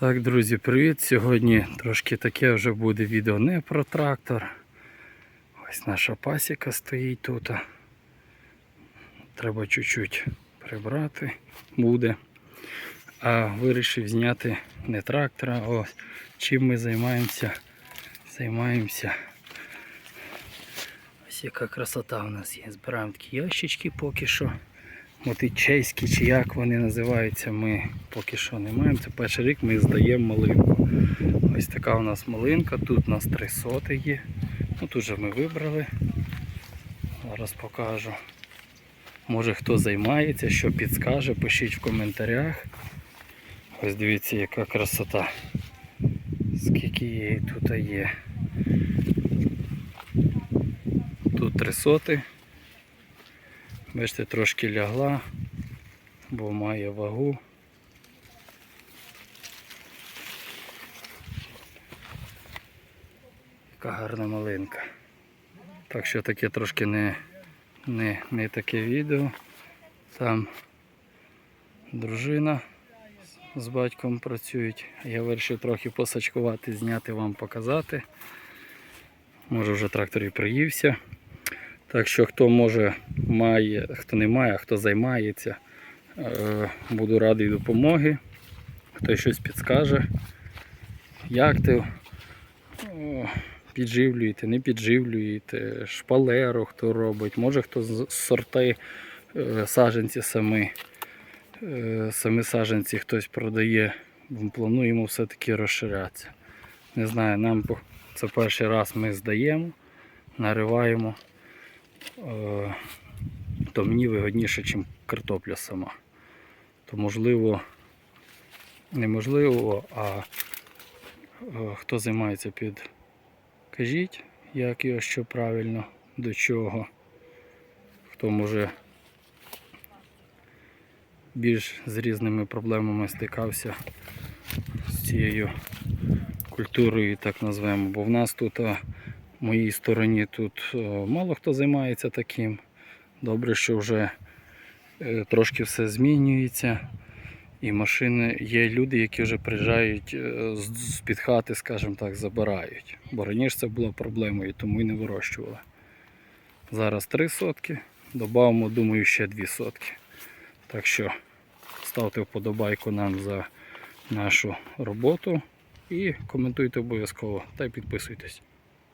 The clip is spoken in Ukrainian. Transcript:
Так, друзі, привіт! Сьогодні трошки таке вже буде відео не про трактор. Ось наша пасіка стоїть тут. Треба чуть-чуть прибрати буде. А вирішив зняти не трактор, а чим ми займаємося. Займаємося. Ось яка красота у нас є. Збираємо такі ящички поки що. Мотичейські чи як вони називаються, ми поки що не маємо. Це перший рік ми здаємо малинку. Ось така у нас малинка, тут у нас три соти є. Ну, тут же ми вибрали. Зараз покажу. Може хто займається, що підскаже, пишіть в коментарях. Ось дивіться, яка красота. Скільки її тут є. Тут три соти. Бачите, трошки лягла, бо має вагу. Яка гарна малинка. Так що таке трошки не, не, не таке відео. Там дружина з батьком працюють. Я вирішив трохи посачкувати, зняти вам показати. Може вже трактор і приївся. Так що хто може має, хто не має, хто займається, е, буду радий допомоги. Хто щось підскаже, як ти підживлюєте, не підживлюєте, шпалеру хто робить, може хто з сорти е, саджанці самі, е, самі саджанці хтось продає. Плануємо все-таки розширятися. Не знаю, нам це перший раз ми здаємо, нариваємо то мені вигодніше, ніж картопля сама. То можливо, неможливо, а е, хто займається під кажіть, як його що правильно, до чого. Хто може більш з різними проблемами стикався з цією культурою, так назвемо. Бо в нас тут в моїй стороні тут е, мало хто займається таким. Добре, що вже е, трошки все змінюється. І машини є люди, які вже приїжджають е, з-під хати, скажімо так, забирають. Бо раніше це була проблемою, тому і не вирощували. Зараз 3 сотки, додамо, думаю, ще 2 сотки. Так що ставте вподобайку нам за нашу роботу і коментуйте обов'язково та й підписуйтесь.